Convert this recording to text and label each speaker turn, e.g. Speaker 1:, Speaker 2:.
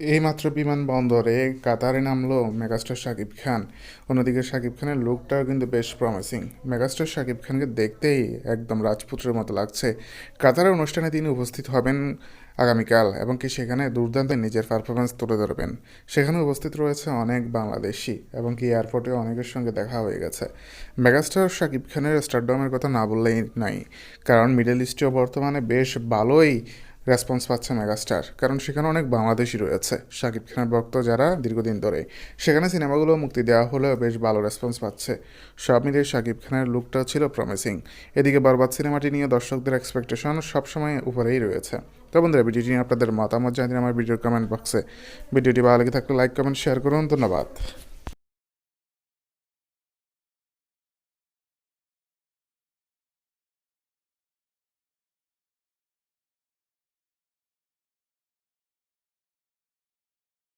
Speaker 1: এইমাত্র বিমানবন্দরে কাতারে নামলো মেগাস্টার শাকিব খান। অন্যদিকে শাকিব খানের লুকটাও কিন্তু বেশ প্রমিসিং মেগাস্টার শাকিব খানকে দেখতেই একদম রাজপুত্রের মতো লাগছে। কাতারের অনুষ্ঠানে তিনি উপস্থিত হবেন আগামীকাল এবং কি সেখানে দুর্দান্ত নিজের পারফরমেন্স তুলে ধরবেন। সেখানে উপস্থিত রয়েছে অনেক বাংলাদেশি এবং কি এয়ারপোর্টে অনেকের সঙ্গে দেখা হয়ে গেছে। মেগাস্টার শাকিব খানের স্টারডমের কথা না বললেই নাই। কারণ মিডল ইস্টেও বর্তমানে বেশ ভালোই রেসপন্স পাচ্ছে মেগাস্টার কারণ সেখানে অনেক বাংলাদেশি রয়েছে। শাকিব খানের ভক্ত যারা দীর্ঘদিন ধরে সেখানে সিনেমাগুলো মুক্তি দেওয়া হলেও বেশ ভালো রেসপন্স পাচ্ছে। সব মিলিয়ে শাকিব খানের লুকটা ছিল প্রমিসিং এদিকে বরবাদ সিনেমাটি নিয়ে দর্শকদের এক্সপেকটেশন সবসময় উপরেই রয়েছে। তো বন্ধুরা, ভিডিওটি নিয়ে আপনাদের মতামত জানিয়ে আমার ভিডিওর কমেন্ট বক্সে ভিডিওটি ভালো লেগে থাকলে লাইক কমেন্ট শেয়ার করুন। ধন্যবাদ।